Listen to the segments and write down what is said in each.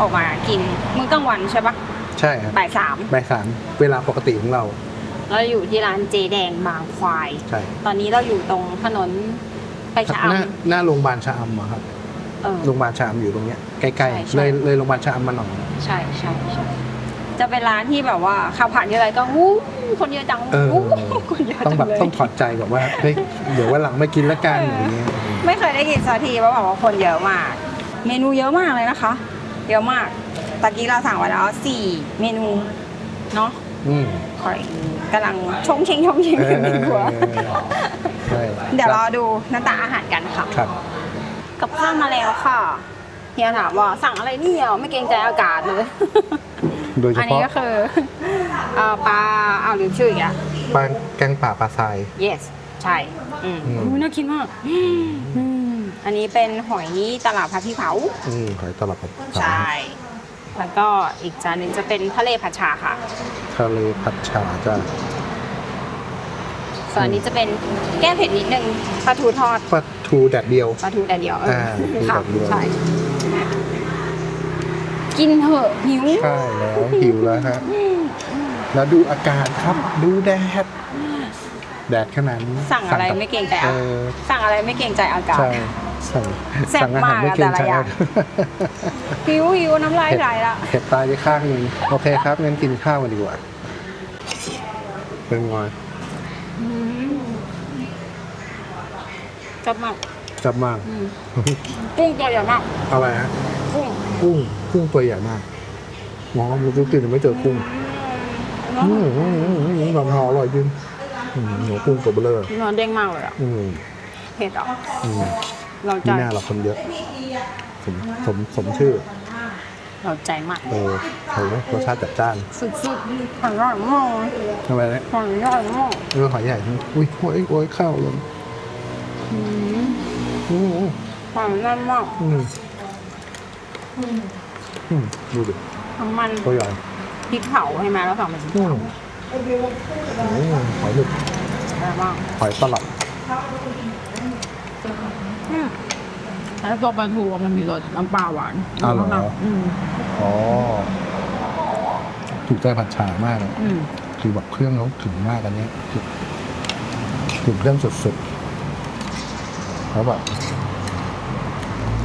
ออกมากินมื้อกลางวันใช่ปะใช่ครับบ่ายสามบ่ายสามเวลาปกติของเรา เราอยู่ที่ร้านเจแดงบางควาย ใช่ ตอนนี้เราอยู่ตรงถนนไปชะหน้าอำ หน้าโรงพยาบาลชะอำอะครับเออ โรงพยาบาลชะอำอยู่ตรงเนี้ยใกล้ใช่ๆใช่เลยเลยโรงพยาบาลชะอำมาหน่อยใช่ใช่ใช่จะเป็นร้านที่แบบว่าขับผ่านที่ไรก็วู้คนเยอะจังเออวู้คนเยอะต้องจังแบบเลย ต้องถอดใจแบบว่าเฮ้ยเดี๋ยววันหลังไม่กินละกันเอออ อย่างเงี้ยไม่เคยได้กินสักทีเพราะแบบว่าคนเยอะมาก เมนูเยอะมากเลยนะคะ เยอะมาก ตะกี้เราสั่งไว้แล้วสี่เมนูเนาะอืมคอยกำลังชงเชงชงเชงอยู่ในหัว ใช่เดี๋ยวรอดูหน้าตาอาหารกันค่ะ ครับ กับข้าวมาแล้วค่ะเฮียถามว่าสั่งอะไรเนี่ยไม่เกรงใจอากาศเลย โดยเฉอันนี้พาะก็คือเอ่อปลาเอาวลืมชื่ออีกอะ ปลาแกงป่าปลาทราย yes ใช่อืมอืม อุ๊ยน่ากินมากอืม อันนี้เป็นหอยตลาดพับพี่เผาอืมหอยตลับกับใช่ แล้วก็อีกจานหนึงจะเป็นทะเลผัดชาค่ะ ทะเลผัดฉ่าจ้าส่วนอันนี้จะเป็นแก้เผ็ดนิดนึงปลาทูทอดปลาทูแดดเดียว ปลาทูแต่เดียวเอออ่าค่ะทูแดดเดียว ใช่กินเถอะหิวใช่แล้วหิวแล้วฮะ แล้วดูอากาศครับ ดูแดด แดดขนาดนี้สั่งอะไรกับไม่เกรงใจเออากาศอสั่งอะไรไม่เกรงใจอากาศใช่สั่งแซ่บสั่งอาหารมากไม่อะเกรงแต่ใจละอย่างหิวหิวน้ำลายไหลละเห็ดตายไปข้างหนึงโอเคครับงั้นกินข้าวกันดีกว่าเป็นไงจับมากจับมากอืมกุ้งตัวใหญ่มากอะไรฮะกุ้งกุ้งกุ้งตัวใหญ่มากมองมันดูติดไม่เจอกุ้งเนาะอืมอืมอืมอืมหอมอร่อยจริง อืมหนูกุ้งตัวเบลอเนื้อเด้งมากเลยอะอืมเผ็ดอะอืมเราใจนี่หน้าเราคนเยอะ สมสมสมชื่อ เราใจมากเออโหรสชาติจัดจ้านสุดๆหอยใหญ่มากเลยทำไมเนี่ยหอยใหญ่มากเออหอยใหญ่อุ้ยโอ้ยโอ้ยข้าวลงอืมอืมอืมหอยแน่นมากอืมอืมดูดิน้ำมันตัวใหญ่พริกเผาใช่ไหมแล้วสั่งเป็นพริกอืมเผา อืมหอยหนึบอร่อยมากหอยตลับอืมแล้วตัวปลาทูมันมีรสน้ำปลาหวานอ้าวเหรอ อืมอ๋อ ถูกใจผัดฉามากเลยอืมคือแบบเครื่องเขาถึงมากอันนี้ถึงถึงเครื่องสุดๆแล้วแบบ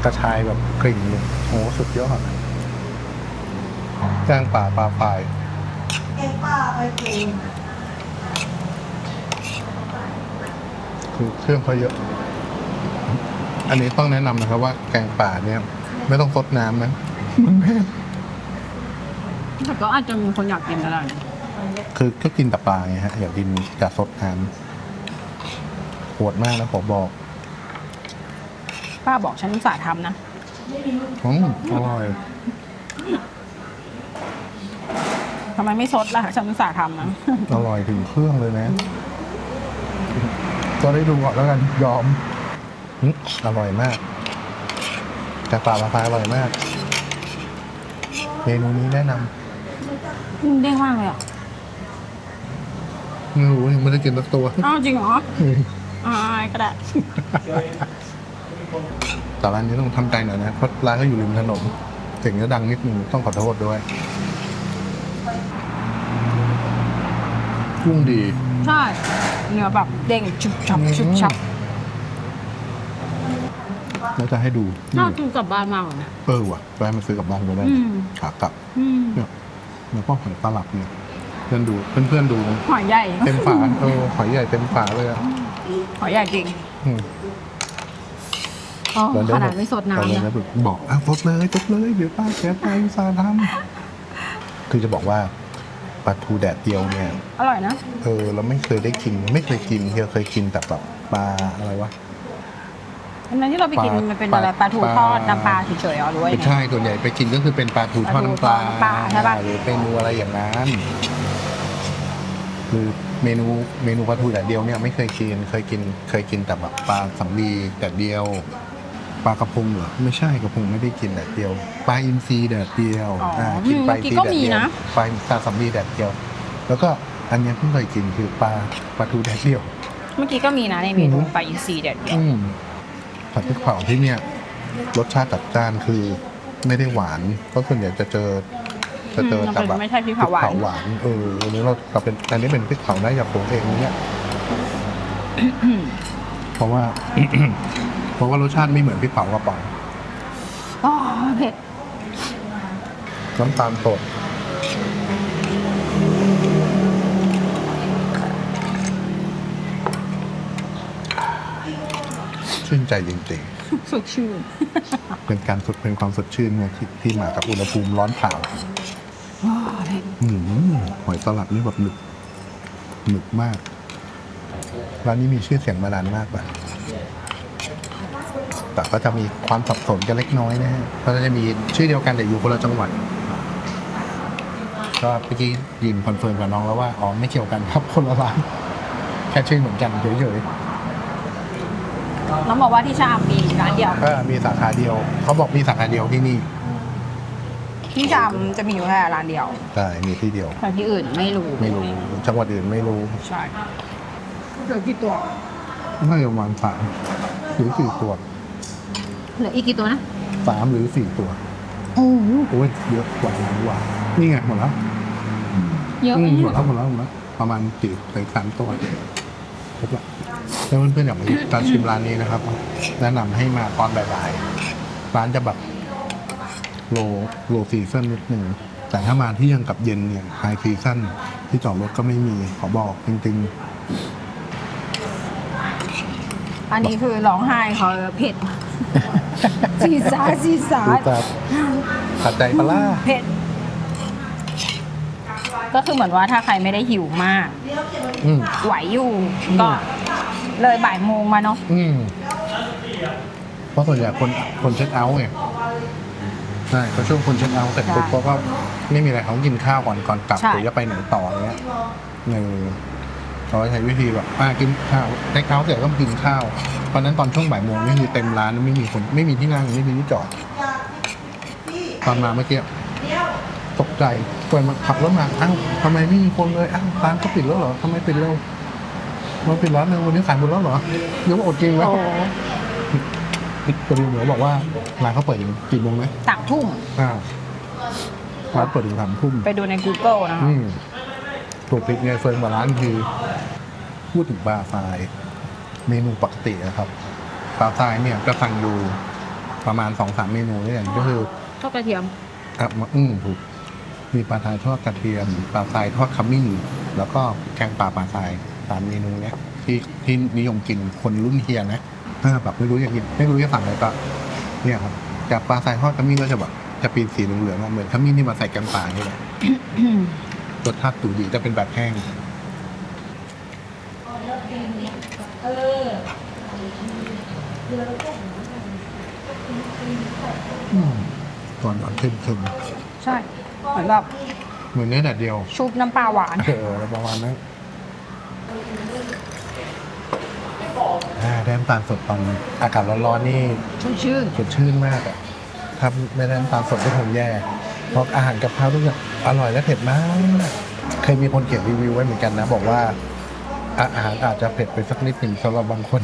กระชายแบบกลิ่นเลยโอ้สุดยอดย่างป่าปลาปลาย คือเครื่องเขาเยอะ อันนี้ต้องแนะนำนะครับว่าแกงป่าเนี่ย ไม่ต้องซดน้ำนะ มันเผ็ดแต่ก็อาจจะมีคนอยากกินก็ได้คือก็กินแต่ปลาไงฮะอย่ากินกับซดน้ำโหดมากนะผมบอกป้าบอกฉันอุตส่าห์ทำนะ อืมอร่อย ทำไมไม่ซดล่ะฉันอุตส่าห์ทำนะ อร่อยถึงเครื่องเลยนะก็ได้ดูก่อนแล้วกันยอมอืมอร่อยมากกระปลาปลาพายอร่อยมาก เมนูนี้แนะนเด้งมากเลยอะำไม่รู้ยังไม่ได้กินสักตัว อ้าวจริงเหรออ่าก็ได้ แต่ร้านนี้ต้องทำใจหน่อยนะเพราะร้านก็อยู่ริมถนนเสียงจะดังนิดนึงต้องขอโทษด้วย กุ้งดี ใช่เนื้อแบบเด้งชุบชับชุบชับแล้วจะให้ดูน่านี่กินกลับบ้านมากเลยเนี่ยเออว่ะแวะมาซื้อกลับบ้านก็ได้อืมขากลับอืมเนี่ยแล้วก็หอยตลับเนี่ยเพื่อนดูเพื่อนเพื่อนๆดูหอยใหญ่เต็มฝาเออหอยใหญ่เต็มฝาเลยอะหอยใหญ่จริงอืมอ๋อแล้วเยวขนาดไม่สดตอนน้ำนี้นะแบบบอกอะสดเลยสดเลยเดี๋ยวป้าแกไปซาห์ทำ คือจะบอกว่าปลาทูแดดเดียวเนี่ย อร่อยนะ เออเราไม่เคยได้กินไม่เคยกินเฮียเคยกินแต่แบบปลาอะไรวะ อันนั้นที่เราไปกินปลามันเป็นอะไรปลาทูปลาทอดน้ำปลาเฉยๆอ๋อหรือว่าไม่ยังไง ใช่ส่วนใหญ่ไปกินก็คือเป็นปลาทูทอดน้ำปลาปลาทูทอดน้ำปลาใช่ปะ หรือเมนูอะไรอย่างนั้นคือเมนูเมนูปลาทูแดดเดียวเนี่ยไม่เคยกินเคยกินเคยกินแต่แบบปลาสำลีแดดเดียว ปลากระพงเหรอไม่ใช่กระพงไม่ได้กินแดดเดียวปลาอินทรีแดดเดียวอ๋ออ่ากินปลาเมื่อิอนทกี้รีก็แดดมีเดียวนะ ปลาปลาสำลีแดดเดียว แล้วก็อันเนี้ยเพิ่งเคยกินคือปลาปลาทูแดดเดียว เมื่อกี้ก็มีนะในเมนูอืม ปลาอินทรีเด็ดเดียวอืมผัดพริกเผาที่เนี่ยรสชาติจัดจ้านคือไม่ได้หวานเพราะส่วนใหญ่จะเจอจะเจออืมแต่แบบ ไม่ใช่พริกเผาหวานหวานเอออันนี้เราเราเป็นอันนี้เป็นพริกเผาได้จากผมเองเนี่ย เพราะว่า เพราะว่ารสชาติไม่เหมือนพริกเผากระป๋องอ๋อเผ็ดน้ำตาลสดชื่นใจจริงสดชื่นๆ เป็นการสดเป็นความสดชื่นไงที่ที่มากับอุณหภูมิร้อนเผาว้าวเผ็ดอืมหอยตลับนี่แบบหนึบหนึบมากร้านนี้มีชื่อเสียงมานานมากป่ะ แต่ก็จะมีความสับสนกันเล็กน้อยนะฮะเพราะจะมีชื่อเดียวกันแต่อยู่คนละจังหวัด ก็เมื่อกี้ยินคอนเฟิร์มกับน้องแล้วว่าอ๋อไม่เกี่ยวกันครับคนละร้านแค่ชื่อเหมือนกันเฉยน้องบอกว่าที่ชามมีร้านเดียวๆก็มีสาขาเดียว เขาบอกมีสาขาเดียวที่นี่ที่ชามจะมีอยู่แค่ร้านเดียวใช่มีที่เดียว แต่ที่อื่นไม่รู้ไม่รู้จังหวัดอื่นไม่รู้ใช่เหลือกี่ตัว น่าจะประมาณสามหรือสี่ตัว เหลืออีกกี่ตัวนะสามหรือสี่ตัว โอ้โหโอ้ยเยอะกว่านั้นกว่า นี่ไงหมดแล้วเยอะอืไหมมหเนี่มดยแล้วหมดแล้วหมดแล้วประมาณสี่ถึงสามตัวครบละแล้วเพื่อนๆอยากมาตอนชิมร้านนี้นะครับ แนะนำให้มาตอนบ่ายๆร้านจะแบบโลโลซีซั่นนิดหนึ่งแต่ถ้ามาที่ยังกับเย็นเนี่ยไฮซีซั่นที่จอดรถก็ไม่มีขอบอกจริงอันนี้คือร้องไห้เขาเผ็ด ซีซาร์ซีซาๆดูร์แต่ขัดใจปะล่าเผ็ด ก็คือเหมือนว่าถ้าใครไม่ได้หิวมาก อืม ไหวอยู่ ก็ เลยบ่ายโมงมาเนาะอืม เพราะส่วนใหญ่คนคนเช็คเอาท์ไงใช่เพราะช่วงคนเช็คเอาท์เสร็จปุ๊บเขาก็ไม่มีอะไรเขากินข้าวก่อนก่อนกลับหรือจะไปไหนต่ออย่างเงี้ยเออ เขาใช้วิธีแบบอ่ากินข้าวเช็คเอาท์เสร็จก็กินข้าวเพราะฉะนั้นตอนช่วงบ่ายโมงนี่คือเต็มร้านไม่มีคนไม่มีที่นั่งไม่มีที่จอดตอนมาเมื่อกี้ตกใจเปิดมาขับรถมาอ้าวทำไมไม่มีคนเลยอ้าวร้านก็ปิดแล้วเหรอทำไมปิดเร็วมันปิดร้านเลยวันนี้ขายหมดแล้วเหรอเดี๋ยวอดจริงแล้วโอ้ตัวดีเหนือบอกว่าร้านเขาเปิดถึงกี่โมงไหมตักทุ่มอ้าวร้านเปิดถึงสามทุ่มไปดูใน Google นะคะอืม ตัวพริกเนี่ยเฟิร์นกว่าร้านคือ พูดถึงปลาทรายเมนูปกตินะครับปลาทรายเนี่ยก็สั่งดูประมาณสองสามเมนูนี่แหละก็คือทอดกระเทียมอะมาอืมถูกมีปลาทรายทอดกระเทียมปลาทรายทอดขมิ้นแล้วก็แกงปลาปลาทรายสามเมนูเนี้ยที่ที่นิยมกินคนรุ่นเฮียนะถ้าแบบไม่รู้จะกินไม่รู้จะสั่งอะไรก็เนี่ยครับจากปลาทรายทอดขมิ้นก็จะแบบจะเป็นสีเหลืองๆอะเหมือนขมิ้นที่มาใส่แกงป่านี่แหละ รสชาติตูดีจะเป็นแบบแห้งอืมก่อนหวานเค็มใช่ เหมือนแบบๆเหมือนเนื้อแดดเดียวชุบน้ำปลาหวาน เอออะไรประมาณนั้นอ่าแดนำตาลสดตอนอากาศร้อนๆนี่ ชุ่มชื่น สดชื่นมากอะถ้าไม่ได้น้ำตาลสดก็คงแย่ เพราะอาหารกับข้าวทุกอย่างอร่อยและเผ็ดมากเคยมีคนเขียนรีวิวไว้เหมือนกันนะ บอกว่าอาอาหารอาจจะเผ็ดไปสักนิดหนึ่งสำหรับบางคน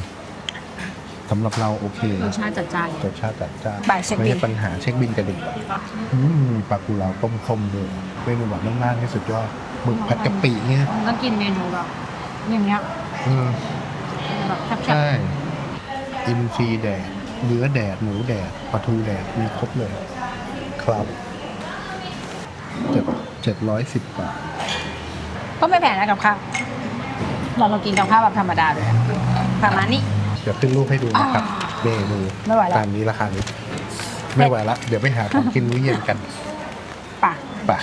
สำหรับเราโอเครสชาติจัดจ้านรสชาติจัดจ้านบ่ายเช็คบินไม่ใช่ปัญหาเช็คบินกระดิ่งอืมมีปลากุเลาต้มคมด้วยเมนูหวานมากๆที่สุดยอดหมึกผัดกะปิเนี่ยต้องกินเมนูแบบอย่างเงี้ยอืมแบบแซ่บใช่อินทรีแดดเนื้อแดดหมูแดดปลาทูแดดมีครบเลย ครับ เจ็ดเจ็ดร้อยสิบบาทๆก็ไม่แพงนะกับข้าวเราเรากินกับข้าวแบบธรรมดาเลยอะประมาณนี้ เดี๋ยวขึ้นรูปให้ดูนะครับอ่าเมนูไม่ไหวละ ตามนี้ราคานี้ ไม่ไหวละ เดี๋ยวไปหาของกินมื้อเย็นกัน ป่ะ ไป่ะ